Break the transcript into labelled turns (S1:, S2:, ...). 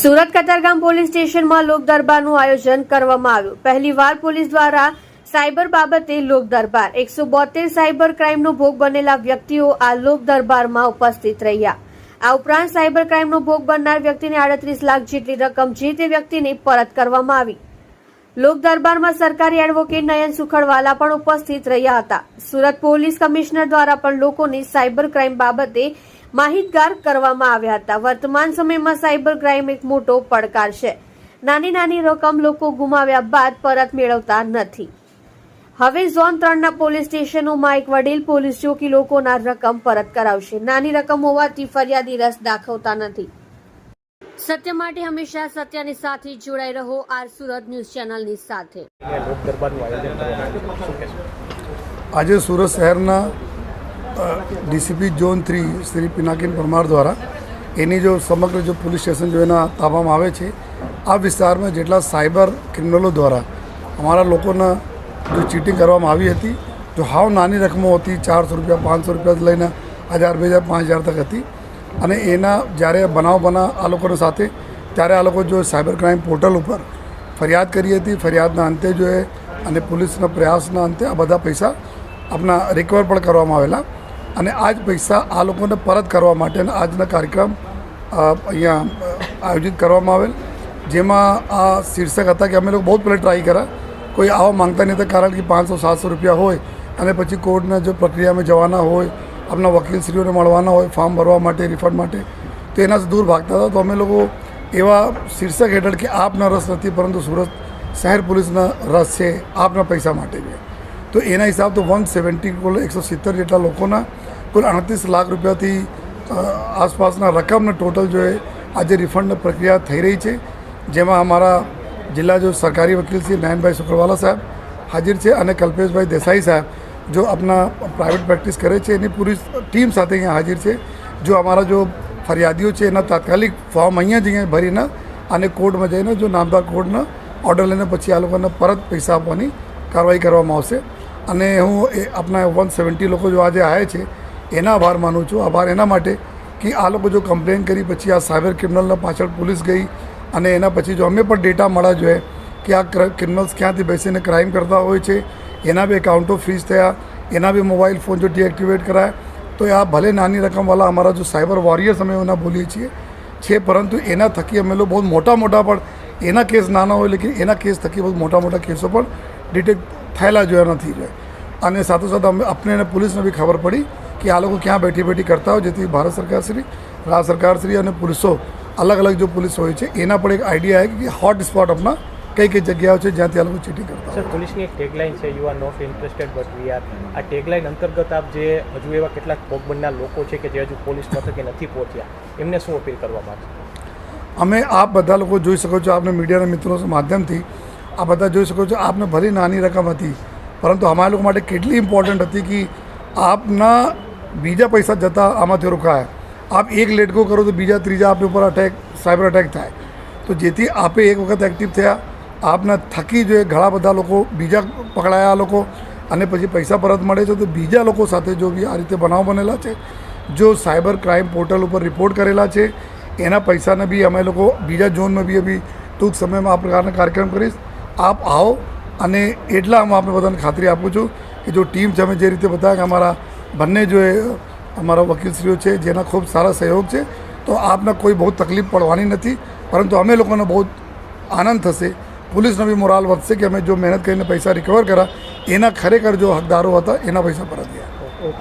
S1: Surat Katargam police સ્ટેશનમાં લોક દરબારનું આયોજન કરવામાં આવ્યું. પહેલીવાર પોલીસ દ્વારા સાયબર બાબતે લોક દરબાર એકસો બોતેર સાયબર ક્રાઇમનો ભોગ બનેલા વ્યક્તિઓ આ લોક દરબારમાં ઉપસ્થિત રહ્યા. આ ઉપરાંત સાયબર ક્રાઇમનો ભોગ બનનાર વ્યક્તિને આડત્રીસ લાખ જેટલી રકમ જે તે વ્યક્તિને પરત કરવામાં આવી. લોક દરબારમાં સરકારી એડવોકેટ નયન સુખડવાલા પણ ઉપસ્થિત રહ્યા હતા. સુરત પોલીસ કમિશનર દ્વારા પણ લોકોને સાયબર ક્રાઇમ બાબતે માહિતગાર કરવામાં આવ્યા હતા. વર્તમાન સમયમાં સાયબર ક્રાઇમ એક મોટો પડકાર છે. નાની નાની રકમ લોકો ગુમાવ્યા બાદ પરત મેળવતા નથી. હવે ઝોન ત્રણના પોલીસ સ્ટેશનોમાં એક વડીલ પોલીસ ચોકી લોકોના રકમ પરત કરાવશે. નાની રકમ હોવાથી ફરિયાદી રસ દાખવતા નથી. સત્ય માટે હંમેશા સત્યની સાથે જોડાઈ રહો. આર સુરત ન્યૂઝ ચેનલની સાથે.
S2: આજે સુરત શહેરના DCP zone three Shri Pinakin Parmar દ્વારા એની જો સમગ્ર જો પોલીસ સ્ટેશન જો એના તાબામાં આવે છે, આ વિસ્તારમાં જેટલા સાયબર ક્રિમિનલો દ્વારા અમારા લોકોના જો ચીટિંગ કરવામાં આવી હતી, જો હાવ નાની રકમો હતી, ચારસો રૂપિયા, પાંચસો રૂપિયા લઈને હજાર બે હજાર, પાંચ હજાર તક હતી. અને એના જ્યારે બનાવ બના આ લોકોની સાથે, ત્યારે આ લોકો જો સાયબર ક્રાઇમ પોર્ટલ ઉપર ફરિયાદ કરી હતી. ફરિયાદના અંતે જો એ અને પોલીસના પ્રયાસના અંતે આ બધા પૈસા આપણા રિકવર પણ કરવામાં આવેલા. અને આ જ પૈસા આ લોકોને પરત કરવા માટેના આજના કાર્યક્રમ અહીંયા આયોજિત કરવામાં આવેલ. જેમાં આ શીર્ષક હતા કે અમે લોકો બહુ પહેલાં ટ્રાય કર્યા. કોઈ આવા માંગતા નહીં હતા, કારણ કે પાંચસો, સાતસો રૂપિયા હોય અને પછી કોર્ટના જો પ્રક્રિયામાં જવાના હોય આપણા વકીલશ્રીઓને મળવાના હોય, ફોર્મ ભરવા માટે, રિફંડ માટે, તો એનાથી દૂર ભાગતા હતા. તો અમે લોકો એવા શીર્ષક હેઠળ કે આપના રસ નથી, પરંતુ સુરત શહેર પોલીસના રસ છે આપના પૈસા માટે. છે તો એના હિસાબ તો વન સેવન્ટી એકસો સિત્તેર જેટલા લોકોના કુલ અડતીસ લાખ રૂપિયાથી આસપાસના રકમને ટોટલ જો એ આજે રિફંડ પ્રક્રિયા થઈ રહી છે, જેમાં અમારા જિલ્લા જો સરકારી વકીલ શ્રી નયનભાઈ શુક્રવાલા સાહેબ હાજર છે અને કલ્પેશભાઈ દેસાઈ સાહેબ જો આપના પ્રાઇવેટ પ્રેક્ટિસ કરે છે, એની પૂરી ટીમ સાથે અહીંયા હાજર છે. જો અમારા જો ફરિયાદીઓ છે, એના તાત્કાલિક ફોર્મ અહીંયા જ અહીંયા ભરીને અને કોર્ટમાં જઈને જો નામદાર કોર્ટના ઓર્ડર લઈને પછી આ લોકોને પરત પૈસા આપવાની કાર્યવાહી કરવામાં આવશે. અને હું એ આપણા વન સેવન્ટી લોકો જો આજે આવ્યા છે એના આભાર માનું છું. આભાર એના માટે કે આ લોકો જો કમ્પ્લેન કરી, પછી આ સાયબર ક્રિમિનલના પાછળ પોલીસ ગઈ અને એના પછી જો અમે પણ ડેટા મળ્યા જોઈએ કે આ ક્રિમિનલ્સ ક્યાંથી બેસીને ક્રાઇમ કરતા હોય છે, એના બી એકાઉન્ટો ફ્રીઝ થયા. એના બી મોબાઈલ ફોન જો ડીએક્ટિવેટ કરાય, તો આ ભલે નાની રકમવાળા અમારા જો સાયબર વોરિયર્સ અમે એના બોલીએ છીએ છે, પરંતુ એના થકી અમે લોકો બહુ મોટા મોટા પણ એના કેસ નાના હોય લેકિન એના કેસ થકી બહુ મોટા મોટા કેસો પણ ડિટેક્ટ થયેલા જોયા નથી જોઈએ અને સાથોસાથ અમે આપણે અને પોલીસને બી ખબર પડી કે આ લોકો ક્યાં બેઠી બેઠી કરતા હોય જેથી ભારત સરકારશ્રી રાજ્ય સરકારશ્રી અને પોલીસો અલગ અલગ જો પોલીસ હોય છે એના પણ એક આઈડિયા આવે કે હોટ સ્પોટ આપણા કઈ કઈ જગ્યાઓ છે જ્યાંથી આ લોકો ચીટિંગ કરતા
S3: સર પોલીસની એક ટેગલાઇન છે you are not interested but we are આ ટેગલાઇન અંતર્ગત આપ જે હજુ એવા કેટલાક ભોગ બનનાર લોકો છે કે જે હજુ પોલીસ મથકે નથી પહોંચ્યા એમને શું અપીલ કરવા માંગશો?
S2: અમે આપ બધા લોકો જોઈ શકો છો આપને મીડિયાના મિત્રો માધ્યમથી આ બધા જોઈ શકો છો આપને ભલે નાની રકમ હતી. પરંતુ અમારા લોકો માટે કેટલી ઇમ્પોર્ટન્ટ હતી કે આપના બીજા પૈસા જતા આમાંથી રોકાયા આપ એક લેટકો કરો તો બીજા, ત્રીજા આપની ઉપર અટેક સાયબર અટેક થાય. તો જેથી આપે એક વખત એક્ટિવ થયા, આપના થકી જોઈએ ઘણા બધા લોકો, બીજા પકડાયા લોકો, અને પછી પૈસા પરત મળે છે તો બીજા લોકો સાથે જો બી આ રીતે બનાવ બનેલા છે, જો સાયબર ક્રાઇમ પોર્ટલ ઉપર રિપોર્ટ કરેલા છે, એના પૈસાને બી અમે લોકો બીજા ઝોનમાં બી બી ટૂંક સમયમાં આ પ્રકારના કાર્યક્રમ કરીશ. આપ આવો અને એટલા હું આપણે બધાને ખાતરી આપું છું કે જો ટીમ છે અમે જે રીતે બતાવ્યા કે અમારા બંને જો અમારા વકીલશ્રીઓ છે, જેના ખૂબ સારા સહયોગ છે, તો આપને કોઈ બહુ તકલીફ પડવાની નથી. પરંતુ અમે લોકોને બહુ આનંદ થશે. પોલીસનો બી મોરાલ વધશે કે અમે જો મહેનત કરીને પૈસા રિકવર કર્યા, એના ખરેખર જો હકદારો હતા, એના પૈસા પરત ગયા.